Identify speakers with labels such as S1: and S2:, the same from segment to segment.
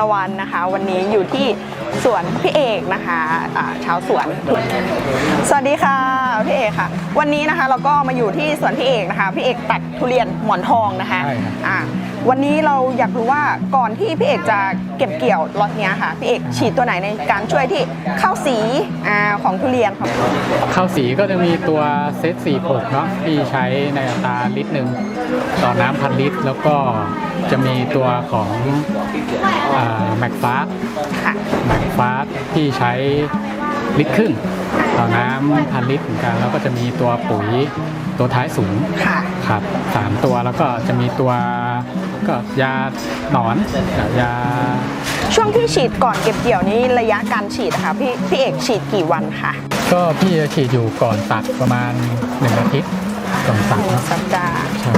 S1: ราวัณนะคะ วันนี้อยู่ที่สวนพี่เอกนะคะอ่าชาวสวน สวัสดีค่ะพี่เอกค่ะ วันนี้นะคะเราก็มาอยู่ที่สวนพี่เอกนะคะพี่เอกตัดทุเรียนหมอนทองนะคะ
S2: ใช่ครับ
S1: อ่าวันนี้เราอยากรู้ว่าก่อนที่พี่เอกจะเก็บเกี่ยวล็อตเนี้ยค่ะพี่เอกฉีดตัวไหนในการช่วยที่เข้าสีอ่าของทุเรียนค่ะ
S2: ข้าวสีก็จะมีตัวเซตสี่หกเนาะที่ใช้ในอัตราลิตรหนึ่งต่อน้ำพันลิตรแล้วก็จะมีตัวของแม็กฟาส
S1: ค่ะ
S2: แม็กฟาสที่ใช้ลิตรครึ่งต่อน้ำพันลิตรเหมือนกันแล้วก็จะมีตัวปุ๋ยตัวท้ายสูง
S1: ค่ะ
S2: ครับสามตัวแล้วก็จะมีตัวก็ยาหนอนกับยา
S1: ช่วงที่ฉีดก่อนเก็บเกี่ยวนี้ระยะการฉีดนะคะพี่พี่เอกฉีดกี่วันคะ
S2: ก็พี่จะฉีดอยู่ก่อนตัดประมาณหนึ่งอาทิตย์ก่อนตัด
S1: หนึ่ง
S2: เนาะ
S1: สัปดาห์
S2: ใช่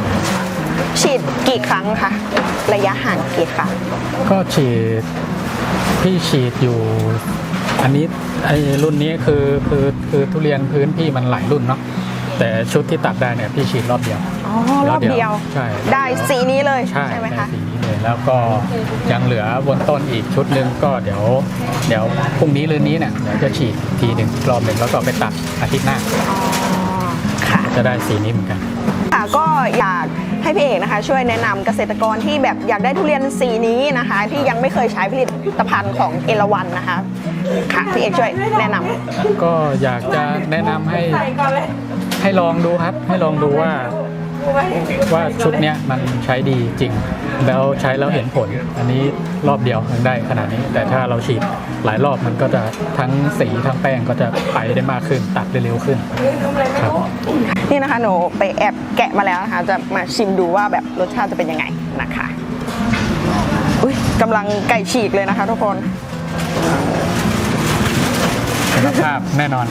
S1: ฉีด กี่ครั้งคะระยะห่างกี่ครั้ง
S2: ก็ฉีดพี่ฉีดอยู่ อันนี้ไอ้รุ่นนี้คือคือคือทุเรียนพื้นพี่มันหลายรุ่นเนาะแต่ชุดที่ตัดได้เนี่ยพี่ฉีดรอบเดียว
S1: อ๋อรอบเดียว
S2: ใช่
S1: ได้สีนี้เลย
S2: ใช่
S1: ไหม
S2: ได้
S1: คะ
S2: สีนี้เลยแล้วก็ยังเหลือบนต้นอีกชุดหนึ่งก็เดี๋ยว เดี๋ยวพรุ่งนี้หรือนี้เนี่ยเดี๋ยวจะฉีดทีหนึ่งรอบหนึ่งแล้วก็ไปตัดอาทิตย์หน้า
S1: อ๋อค่ะ
S2: จะได้สีนี้เหมือนกัน
S1: ค่ะก็อยากให้พี่เอกนะคะ ช่วยแนะนำเกษตรกรที่แบบอยากได้ทุเรียนสีนี้นะคะ ที่ยังไม่เคยใช้ผลิตภัณฑ์ของเอราวันนะคะค่ะพี่เอกช่วยแนะนำ
S2: ก็อยากจะแนะนำให้ให้ลองดูครับ ให้ลองดูว่าว่าชุดเนี้ยมันใช้ดีจริง แล้วใช้แล้วเห็นผล อันนี้รอบเดียวถึงได้ขนาดนี้ แต่ถ้าเราฉีดหลายรอบมันก็จะทั้งสีทั้งแป้งก็จะไปได้มากขึ้นตัดได้เร็วขึ้นครับ
S1: นี่นะคะหนูไปแอบแกะมาแล้วนะคะ จะมาชิมดูว่าแบบรสชาติจะเป็นยังไงนะคะอุ้ยกำลังไก่ฉีกเลยนะคะ ทุกคน
S2: คุณภาพแน่นอน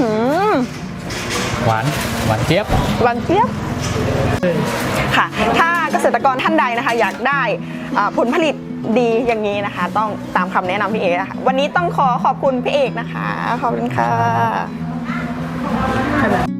S1: หืม
S2: หวานหวานเจี๊ยบ
S1: หวานเจี๊ยบค่ะ ถ้าเกษตรกรท่านใดนะคะ อยากได้อ่าผลผลิตดีอย่างนี้นะคะ ต้องตามคำแนะนำพี่เอกนะคะวันนี้ต้องขอขอบคุณพี่เอกนะคะ ขอบคุณค่ะ 开门